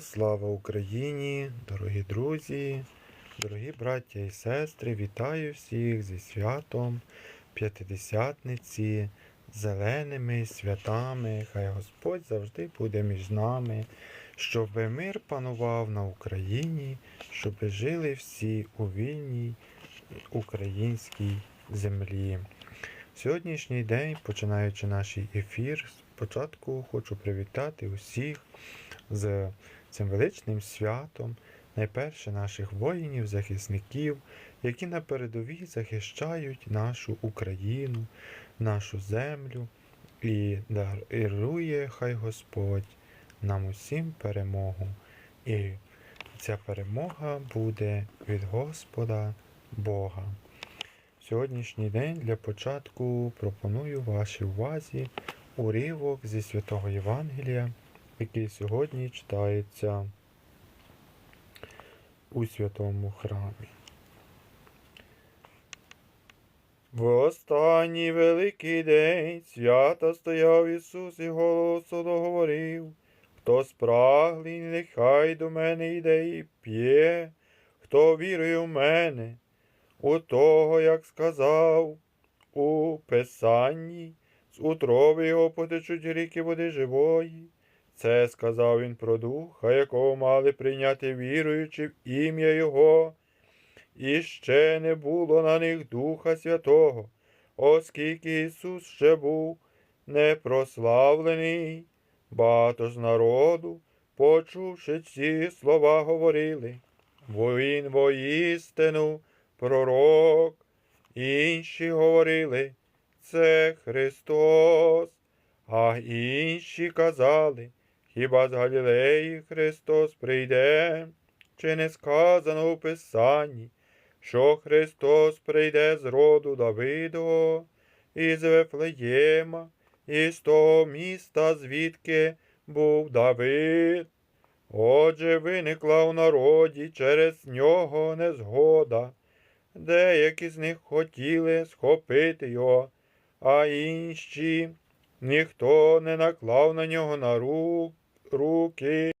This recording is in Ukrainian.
Слава Україні, дорогі друзі, дорогі браття і сестри, вітаю всіх зі святом П'ятидесятниці, зеленими святами. Хай Господь завжди буде між нами, щоб мир панував на Україні, щоб жили всі у вільній українській землі. Сьогоднішній день, починаючи наш ефір, спочатку хочу привітати усіх з цим величним святом, найперше наших воїнів, захисників, які на передовій захищають нашу Україну, нашу землю і дарує хай Господь нам усім перемогу. І ця перемога буде від Господа Бога. Сьогоднішній день для початку пропоную вашій увазі уривок зі святого Євангелія, який сьогодні читається у святому храмі. В останній великий день свята стояв Ісус і голосом говорив, хто спраглий, нехай до мене йде і п'є, хто вірує в мене, у того, як сказав у Писанні, з утроби його потечуть ріки води живої. Це сказав він про духа, якого мали прийняти віруючи в ім'я Його. І ще не було на них Духа Святого, оскільки Ісус ще був непрославлений. Багато ж народу, почувши ці слова, говорили, Він воістину пророк. Інші говорили, це Христос, а інші казали, хіба з Галілеї Христос прийде, чи не сказано у Писанні, що Христос прийде з роду Давидового, із Вифлеєма, із того міста, звідки був Давид. Отже, виникла у народі через нього незгода. Деякі з них хотіли схопити його, а інші ніхто не наклав на нього на рук руки.